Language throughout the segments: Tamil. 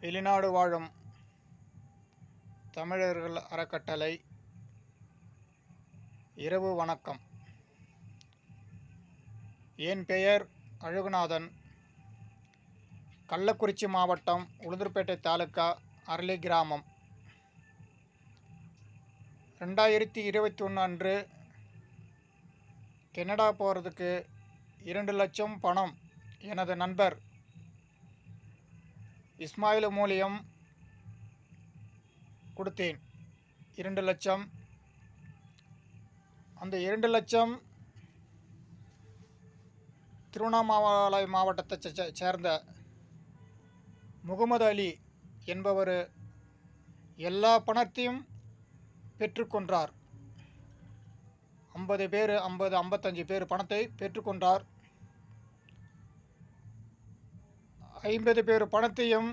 வெளிநாடு வாழும் தமிழர்கள் அறக்கட்டளை. இரவு வணக்கம். என் பெயர் அழகுநாதன். கள்ளக்குறிச்சி மாவட்டம் உளுந்தூர்பேட்டை தாலுக்கா அரளி கிராமம். ரெண்டாயிரத்தி இருபத்தி ஒன்று அன்று கெனடா போகிறதுக்கு இரண்டு லட்சம் பணம் எனது நண்பர் இஸ்மாயில் மூலியம் கொடுத்தேன். இரண்டு லட்சம். அந்த இரண்டு லட்சம் திருவண்ணாமலை மாவட்டத்தை சேர்ந்த முகமது அலி என்பவர் எல்லா பணத்தையும் பெற்றுக்கொண்டார் ஐம்பது பேர் ஐம்பது ஐம்பத்தஞ்சு பேர் பணத்தை பெற்றுக்கொண்டார் ஐம்பது பேர் பணத்தையும்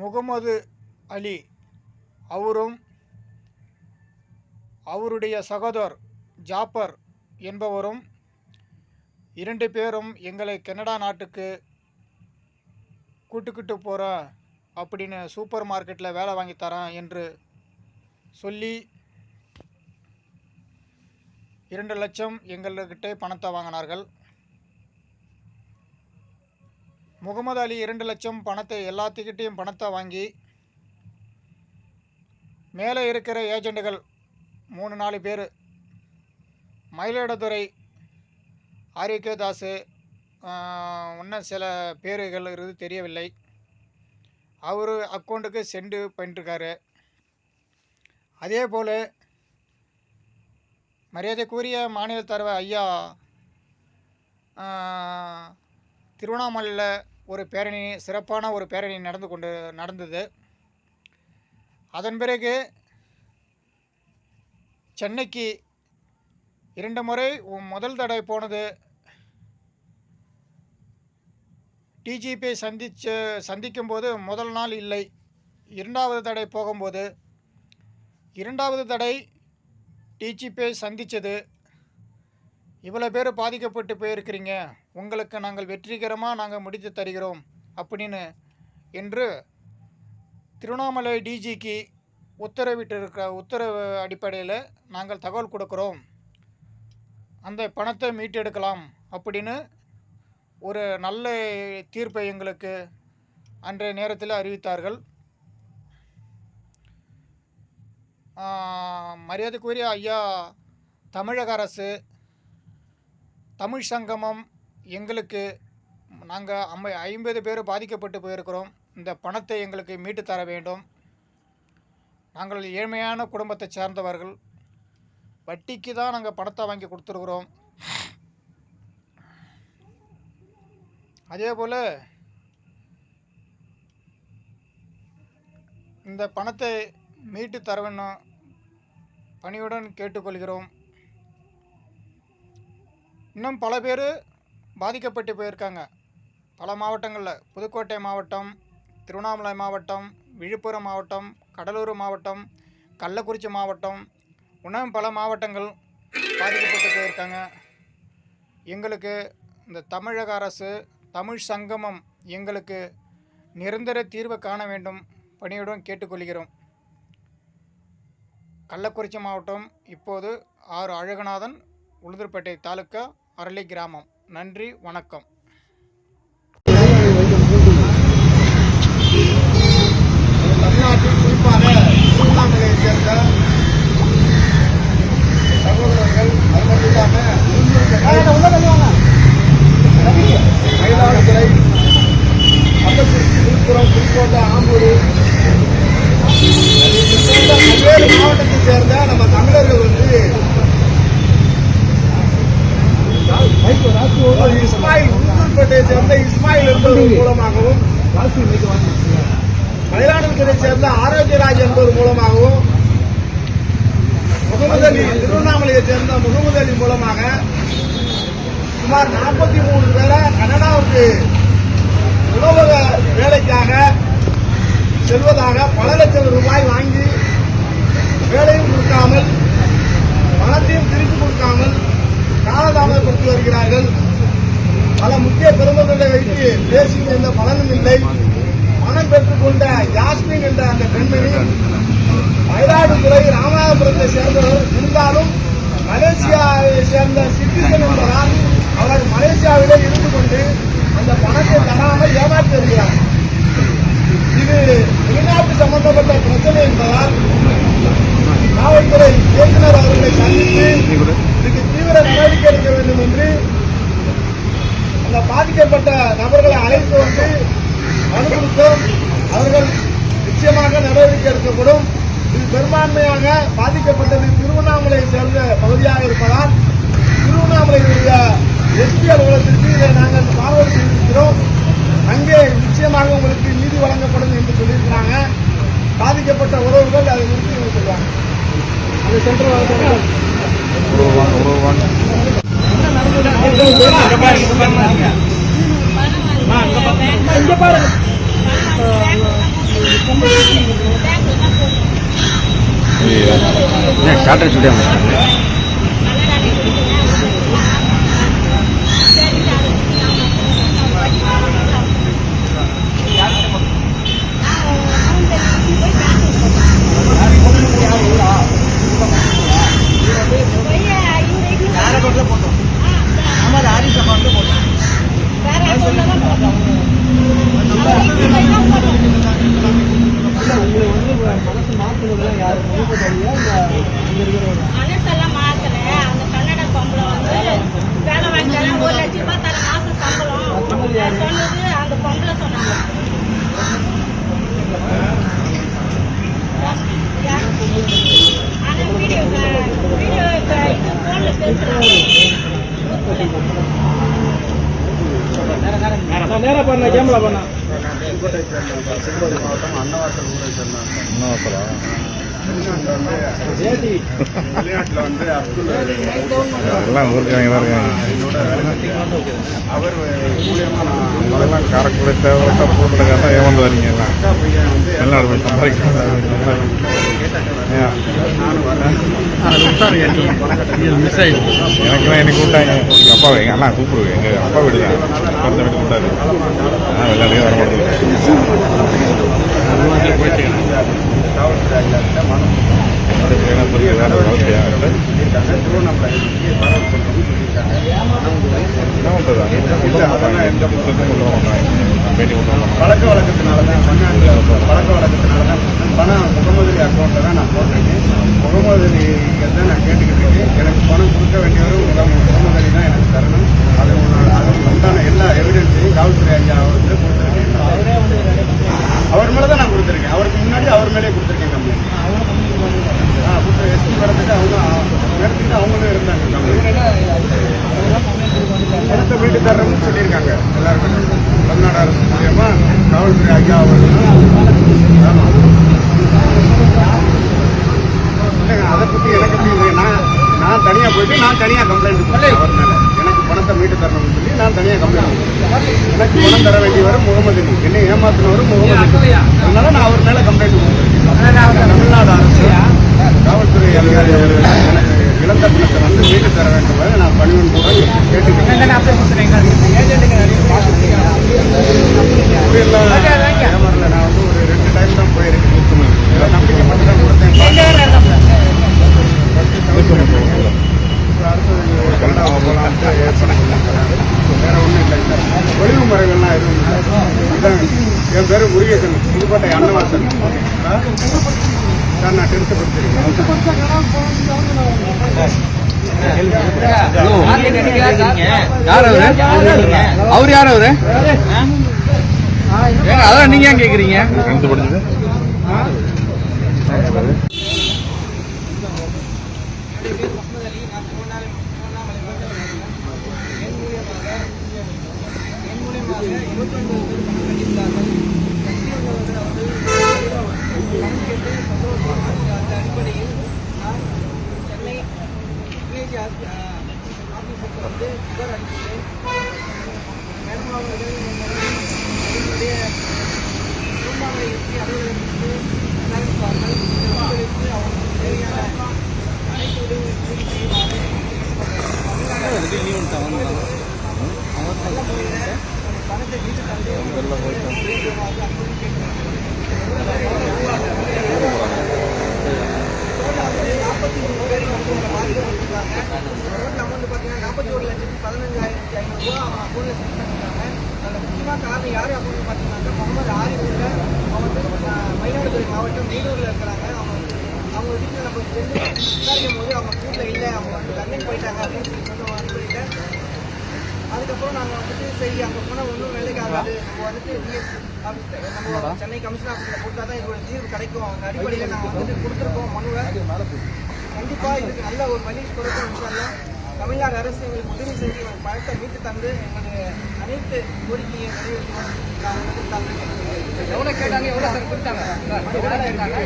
முகமது அலி அவரும் அவருடைய சகோதரர் ஜாப்பர் என்பவரும் இரண்டு பேரும் எங்களை கனடா நாட்டுக்கு கூட்டுக்கிட்டு போகிறோம் அப்படின்னு சூப்பர் மார்க்கெட்டில் வேலை வாங்கி தரேன் என்று சொல்லி இரண்டு லட்சம் எங்கள்கிட்ட பணத்தை வாங்கினார்கள். முகமது அலி இரண்டு லட்சம் பணத்தை எல்லாத்துக்கிட்டேயும் பணத்தை வாங்கி மேலே இருக்கிற ஏஜெண்டுகள் மூணு நாலு பேர். மயிலாடுதுறை ஆரோக்கியதாஸு இன்னும் சில பேர்கள் இருந்து தெரியவில்லை. அவர் அக்கௌண்ட்டுக்கு செண்டு பண்ணிட்டுருக்காரு அதே போல் மரியாதைக்குரிய மாநில தலைவர் ஐயா திருவண்ணாமலையில் ஒரு பேரணி சிறப்பான ஒரு பேரணி நடந்து கொண்டு நடந்தது. அதன் பிறகு சென்னைக்கு இரண்டு முறை முதல் தடவை போனது. டிஜிபியை சந்திச்சு சந்திக்கும்போது முதல் நாள் இல்லை. இரண்டாவது தடை போகும்போது இரண்டாவது தடை டிஜிபியை சந்தித்தது இவ்வளோ பேர் பாதிக்கப்பட்டு போயிருக்கிறீங்க. உங்களுக்கு நாங்கள் வெற்றிகரமாக நாங்கள் முடித்து தருகிறோம் அப்படின்னு என்று திருவண்ணாமலை டிஜிக்கு உத்தரவிட்டிருக்க உத்தரவு அடிப்படையில் நாங்கள் தகவல் கொடுக்குறோம். அந்த பணத்தை மீட்டெடுக்கலாம் அப்படின்னு ஒரு நல்ல தீர்ப்பை எங்களுக்கு அன்றைய நேரத்தில் அறிவித்தார்கள். மரியாதைக்குரிய ஐயா தமிழக அரசு தமிழ் சங்கமம் எங்களுக்கு நாங்கள் அம்ப ஐம்பது பேர் பாதிக்கப்பட்டு போயிருக்கிறோம். இந்த பணத்தை எங்களுக்கு மீட்டு தர வேண்டும். நாங்கள் ஏழ்மையான குடும்பத்தை சேர்ந்தவர்கள். வட்டிக்கு தான் நாங்கள் பணத்தை வாங்கி கொடுத்துருக்குறோம். அதே போல் இந்த பணத்தை மீட்டு தர வேண்டும் பணியுடன் கேட்டுக்கொள்கிறோம். இன்னும் பல பேர் பாதிக்கப்பட்டு போயிருக்காங்க. பல மாவட்டங்களில் புதுக்கோட்டை மாவட்டம் திருவண்ணாமலை மாவட்டம் விழுப்புரம் மாவட்டம் கடலூர் மாவட்டம் கள்ளக்குறிச்சி மாவட்டம் இன்னும் பல மாவட்டங்கள் பாதிக்கப்பட்டு போயிருக்காங்க. எங்களுக்கு இந்த தமிழக அரசு தமிழ் சங்கமம் எங்களுக்கு நிரந்தர தீர்வை காண வேண்டும். பணியுடன் கேட்டுக்கொள்கிறோம். கள்ளக்குறிச்சி மாவட்டம் இப்போது ஆறு அழகநாதன் உளுந்தூர்பேட்டை தாலுக்கா அரளி கிராமம். நன்றி வணக்கம். தமிழ்நாட்டில் குறிப்பாக திருவண்ணாமலையைச் சேர்ந்த சகோதரர்கள் அது மட்டும் இல்லாமல் மயிலாடுதுறை கள்ளக்குறிச்சி விழுப்புரம் புதுக்கோட்டை ஆம்பூர் இது போன்ற பல்வேறு மாவட்டத்தைச் சேர்ந்த நம்ம தமிழர்கள் வந்து இஸ்மாயில் உளுந்தூர்பேட்டையை சேர்ந்த இஸ்மாயில் என்பவர் மூலமாகவும் மயிலாடுதுறை சேர்ந்த ஆரோக்கியராஜ் என்பவர் மூலமாகவும் முகமது அலி திருவண்ணாமலையை சேர்ந்த முகமது அலி மூலமாக சுமார் நாற்பத்தி மூணு பேரை கனடாவுக்கு உணவக வேலைக்காக செல்வதாக பல லட்சம் ரூபாய் வாங்கி வேலையும் கொடுக்காமல் பணத்தையும் திருப்பி கொடுக்காமல் காலதாமதப்படுத்தி வருகிறார்கள். பல முக்கிய பெருமக்களை வைத்து பேசி எந்த பலனும் இல்லை. பணம் பெற்றுக்கொண்ட யாஸ்மின் என்ற அந்த பெண்மணி மயிலாடுதுறை ராமநாதபுரத்தை சேர்ந்தவர். இருந்தாலும் மலேசியாவை சேர்ந்த சிட்டிசன் என்பதால் அவர் மலேசியாவிலே இருந்து கொண்டு அந்த பணத்தை தராமல் ஏமாற்றி வருகிறார் இது வெளிநாட்டு சம்பந்தப்பட்ட பிரச்சனை என்பதால் காவல்துறை இயக்குனர் அவர்களை சந்தித்து இதுக்கு அதிகரிக்க வேண்டும் என்று அந்த பாதிக்கப்பட்ட நபர்களை அழைத்து வந்து மனு கொடுத்தோம் அவர்கள் நிச்சயமாக நடவடிக்கை எடுக்கப்படும். இது பெரும்பான்மையாக பாதிக்கப்பட்டது திருவண்ணாமலையை சேர்ந்த பகுதியாக இருப்பதால் திருவண்ணாமலையினுடைய எஸ்பி அலுவலகத்திற்கு இதை நாங்கள் பார்வை செய்திருக்கிறோம் அங்கே நிச்சயமாக உங்களுக்கு நீதி வழங்கப்படும் என்று சொல்லியிருக்கிறாங்க. பாதிக்கப்பட்ட உறவுகள் அதை குறித்து இவங்க சொல்லுவாங்க. அது சென்று ஷார்ட் ஸ்டுடியோ மனசெல்லாம் மாத்தல அந்த கன்னட பொம்பளை வந்து வேலை வாங்கி தரேன் ஒரு லட்சம் ரூபாய் தர மாசம் சம்பளம் நான் சொன்னது அந்த பொம்பளை சொன்னாங்க ஆனா வீடியோ வீடியோ இது போன்ல பேசுறாங்க நேரா பண்ண கேமரா பண்ண வெளிநாட்டுல வந்து அவர் மூலியமா நான் அதெல்லாம் காரக்குடி தேவைப்பட்ட ஏமாந்து வரீங்க எல்லாம். சம்பாதிக்கிறாங்க ஏன்? எனக்குலாம் எனக்கு கூப்பிட்டாங்க எங்கள் அப்பா எங்கள் அண்ணா கூப்பிடுவேன் எங்கள் அப்பா வீடு தான் பிறந்த வீடு கூப்பிட்டாரு நான் விளையாடவே வர காவல்துறை அதிகாரிகிட்ட மனு மாட்டேங்குது வேறு வாழ்க்கையாக வழக்கம் திருவண்ணாமலை இங்கே பரவல் பண்ணுறோம்னு சொல்லியிருக்காங்க என்ன பண்ணுறது அங்கே எந்த புத்தகத்தையும் கொண்டு வர மாட்டாங்க பேட்டி கொண்டு வர மாட்டாங்க பழக்க வழக்கத்தினால தான் பண்ணாங்க பழக்க வழக்கத்தினால தான் பணம் முகமதுலி அக்கௌண்ட்டில் தான் நான் போட்டிருக்கேன் முகமதுலி தான் நான் கேட்டுக்கிட்டு இருக்கேன் எனக்கு பணம் கொடுக்க வேண்டியவரும் முகம் முகமதுலி தான் எனக்கு தரணும் அது உன்னோட- அதுக்கு உண்டான எல்லா எவிடன்ஸையும் காவல்துறை ஐயா வந்து கொடுத்துருக்கேன் அவர் மேலே தான் நான் கொடுத்துருக்கேன் அவருக்கு முன்னாடி அவர் மேலே கொடுத்துருக்கேன் கம்ப்ளைண்ட் ஆ கொடுத்து எஸ்பி வரதுக்கு அவங்க நேரத்துக்கு அவங்களும் இருந்தாங்க கம்ப்ளைண்ட் பணத்தை வீட்டு தர்றோம்னு சொல்லியிருக்காங்க எல்லாருமே தமிழ்நாடு அரசு மூலியமா காவல்துறை ஐயா அவர்கள் இல்லைங்க அதை பற்றி எனக்கு எப்படி இல்லை. நான் நான் தனியாக போயிட்டு நான் தனியாக கம்ப்ளைண்ட் பண்ணேன் அவர் மேலே எனக்கு பணத்தை மீட்டு தரணும்னு சொல்லி நான் தனியாக கம்ப்ளைண்ட் பண்ணேன் எனக்கு பணம் தர வேண்டியவர் முகமது என்னை ஏமாத்தினவர் முகமது அலி அதனால நான் அவர் மேலே கம்ப்ளைண்ட் கொடுத்துருக்கேன் தமிழ்நாடு அரசு காவல்துறை அதிகாரி அவர்கள் எனக்கு இழந்த பணத்தை வந்து மீட்டு தர வேண்டும் நான் பணிவன் கூட கேட்டுக்கிறேன் இப்படியெல்லாம் ஏமாறல. நான் வந்து ஒரு ரெண்டு டைம் தான் போயிருக்கேன் இதுல நம்பிக்கை மட்டும் தான் கொடுத்தேன் இப்ப அடுத்தது ஒரு கனடா போகலான்ட்டு ஏற்பாடு பண்ணிருக்கிறாங்க. வேற ஒண்ணும் இல்லை சார். ஒளிவு மறைவுலாம் எதுவும் இல்லை. இதான் என் பேரு முருகேசன் புதுக்கோட்டை அன்னவாசன்? சார் நான் டென்த்து படிச்சிருக்கேன். அவரு? அவர் யார் அவரு? அதான் நீங்க ஏன் கேக்குறீங்க? டென்த்து படிச்சது அவங்க அது அனுமதி கேட்கணும் நாற்பத்தி மூணு பேர் வந்து உங்களை பாதிக்கப்பட்டிருக்காங்க டோட்டல் அமௌண்ட் பார்த்தீங்கன்னா நாற்பத்தி ஒரு லட்சத்தி பதினஞ்சாயிரத்தி ஐநூறுரூவா அவங்க அக்கௌண்ட்டில் சென்ட் அதில் முக்கியமாக காரணம் யார் அப்படின்னு பார்த்தீங்கன்னா முகமது ஆரிஃபில் அவங்க வந்து மயிலாடுதுறை மாவட்டம் நீடூரில் இருக்கிறாங்க அவங்க அவங்க வீட்டில் நம்ம சென்று விசாரிக்கும் போது அவங்க வீட்டில் இல்லை அவங்க வந்து லண்டன் போயிட்டாங்க அப்படின்னு சொல்லி சரி அங்கே போனால் ஒன்றும் வேலைக்கு ஆகாது. நம்ம வந்துட்டு டிஎஸ் ஆஃபீஸில் நம்ம சென்னை கமிஷன் ஆஃபீஸில் கொடுத்தா தான் இதோட தீர்வு கிடைக்கும். அந்த அடிப்படையில் நாங்கள் வந்துட்டு கொடுத்துருக்கோம். மனுவை கண்டிப்பாக இதுக்கு நல்ல ஒரு வழி கொடுக்கும் இன்ஷால்லாம் தமிழ்நாடு அரசு எங்களுக்கு உதவி செஞ்சு எங்கள் பணத்தை மீட்டு தந்து எங்களுடைய அனைத்து கோரிக்கையை நிறைவேற்றணும் நான் வந்து தந்து எவ்வளோ கேட்டாங்க எவ்வளோ சார் கொடுத்தாங்க? எவ்வளோ கேட்டாங்க?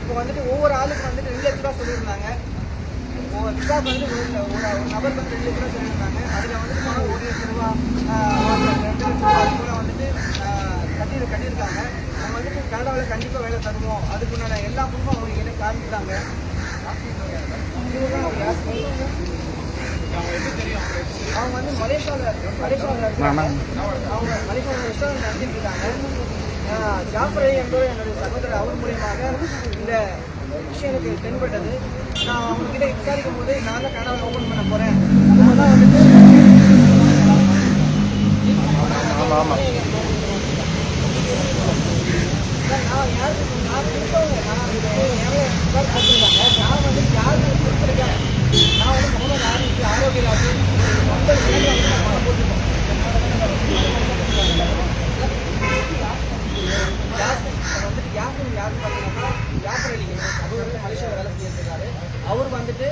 இப்போ வந்துட்டு ஒவ்வொரு ஆளுக்கு வந்துட்டு ரெண்டு லட்ச ரூபா சொல்லியிருந்தாங்க. விசாக்கு வந்து ஒரு ஒரு ஒரு வந்து ரெண்டு லட்ச ரூபா சொல்லியிருந்தாங்க அதில் வந்துட்டு பணம் ஒரு லட்ச ரூபா ரெண்டு லட்ச ரூபா அது வந்துட்டு ஆஹ், கட்டி கட்டியிருக்காங்க நம்ம வந்துட்டு கனடாவில் கண்டிப்பாக வேலை தருவோம். அதுக்குண்டான எல்லா குடும்பம் அவங்க எனக்கு காமிச்சிட்டாங்க அவங்க வந்து மலேசியாவில் மலேசியாவில் இருக்காங்க அவங்க மலேசியாவில் ரெஸ்டாரண்ட் நடத்திட்டு இருக்காங்க. ஆஹ் ஜாஃபரை என்பவர் என்னுடைய சகோதரர் அவர் மூலியமாக இந்த விஷயம் எனக்கு தென்பட்டது. நான் அவங்ககிட்ட விசாரிக்கும் போது நான் தான் கனடாவில் ஓப்பன் பண்ண போகிறேன் அதனால தான் வந்துட்டு சார், நான் யாருக்கு நான் கொடுத்தவங்க நான் கொடுத்துருந்தாங்க நான் வந்து யாருக்கு கொடுத்துருக்கேன் நான் வந்து முகமது ஆரிஃப் ஆரோக்கியராஜ் மக்கள் வந்து நான் பணம் போட்டுருக்கோம் யாஸ்மின் அவர் வந்துட்டு யாஸ்மின் யாருன்னு பார்த்தீங்கன்னா யாசர் அலி அவர் வந்து மலேசியாவில் வேலை செஞ்சிருக்காரு அவர் வந்துட்டு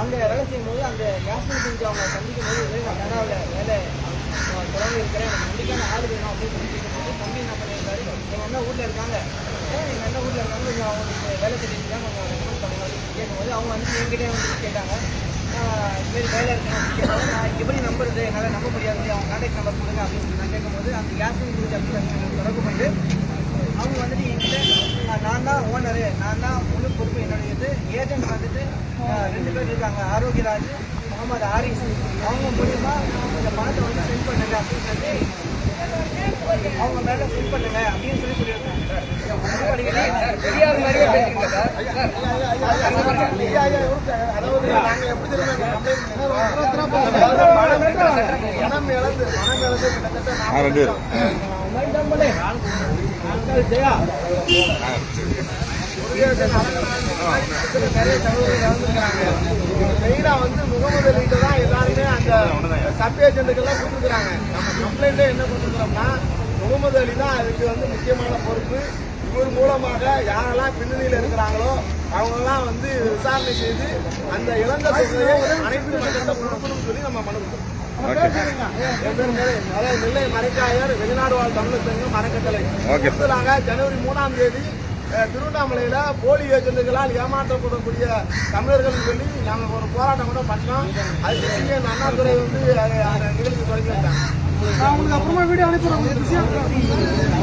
அங்கே வேலை செய்யும்போது அந்த யாஸ்மின் செஞ்சு அவங்க சந்திக்கும் போது "இல்லை, நான் கனடாவில் வேலை அஹ், தொடர்ந்து இருக்கிறேன் எனக்கு முடிக்கான ஆள் வேணும் அப்படின்னு சொல்லி கேட்கும்போது தம்பி என்ன பண்ணியிருக்காரு எங்கள் அண்ணா ஊரில் இருக்காங்க ஏன் எங்கள் அண்ணா ஊரில் இருக்காங்க கொஞ்சம் அவங்களுக்கு வேலை தெரிஞ்சுக்கா கொஞ்சம் ரெக்கமெண்ட் பண்ணுங்க அப்படின்னு கேட்கும்போது அவங்க வந்து கேட்டாங்க இதுமாரி வேலை இருக்குன்னு நான் எப்படி நம்புறது என்னால் நம்ப முடியாது அவங்க கான்டாக்ட் நம்பர் கொடுங்க அப்படின்னு சொல்லி நான் கேட்கும்போது அந்த யாஸ்மின் குறித்து அப்படின்னு தொடர்பு பண்ணிட்டு அவங்க வந்துட்டு என்கிட்ட "நான் தான் ஓனரு நான் தான் முழு பொறுப்பு என்னுடையது ஏஜென்ட் வந்துட்டு ரெண்டு பேர் இருக்காங்க ஆரோக்கியராஜ் முகமது ஆரிஸ் அவங்க மூலியமா இந்த பணத்தை வந்து சென்ட் பண்ணுங்க அப்படின்னு சொல்லி அவங்க மேல சென்ட் பண்ணுங்க அப்படின்னு சொல்லி சொல்லியிருக்காங்க தெரியாத மாதிரியே பேசுறீங்க சார் அதாவது நாங்க எப்படி தெரியுமா பணம் இழந்து பணம் இழந்து கிட்டத்தட்ட ஆ ரெண்டு பேரும் நிறைய சகோதரர்கள் இறந்துருக்காங்க மெயினா வந்து முகமது அலிட்ட தான் எல்லாருமே அந்த சப் ஏஜென்ட்டுக்கெல்லாம் கொடுத்துருக்காங்க நம்ம கம்ப்ளைண்ட்டே என்ன கொடுத்துருக்கோம்னா முகமது அலி தான் அதுக்கு வந்து முக்கியமான பொறுப்பு. இவர் மூலமாக யாரெல்லாம் பின்னணியில் இருக்கிறாங்களோ அவங்கெல்லாம் வந்து விசாரணை செய்து அந்த இழந்த தொகையை அனைத்து மக்கள்கிட்ட கொடுக்கணும்னு சொல்லி நம்ம மனு அதாவது நெல்லை மறைக்காயர் வெளிநாடு வாழ் தமிழர் சங்கம் அறக்கட்டளை ஓகே. அடுத்ததாக ஜனவரி மூணாம் தேதி திருவண்ணாமலையில போலி ஏஜென்ட்டுகளால் ஏமாற்றப்படக்கூடிய தமிழர்கள் சொல்லி நாங்கள் ஒரு போராட்டம் கூட பண்ணோம். அதுக்கு சிஎன் அண்ணாதுரை வந்து அதை- நிகழ்ச்சி தொடங்கி வச்சாங்க நான் உங்களுக்கு அப்புறமா வீடியோ அனுப்புறேன். இருங்க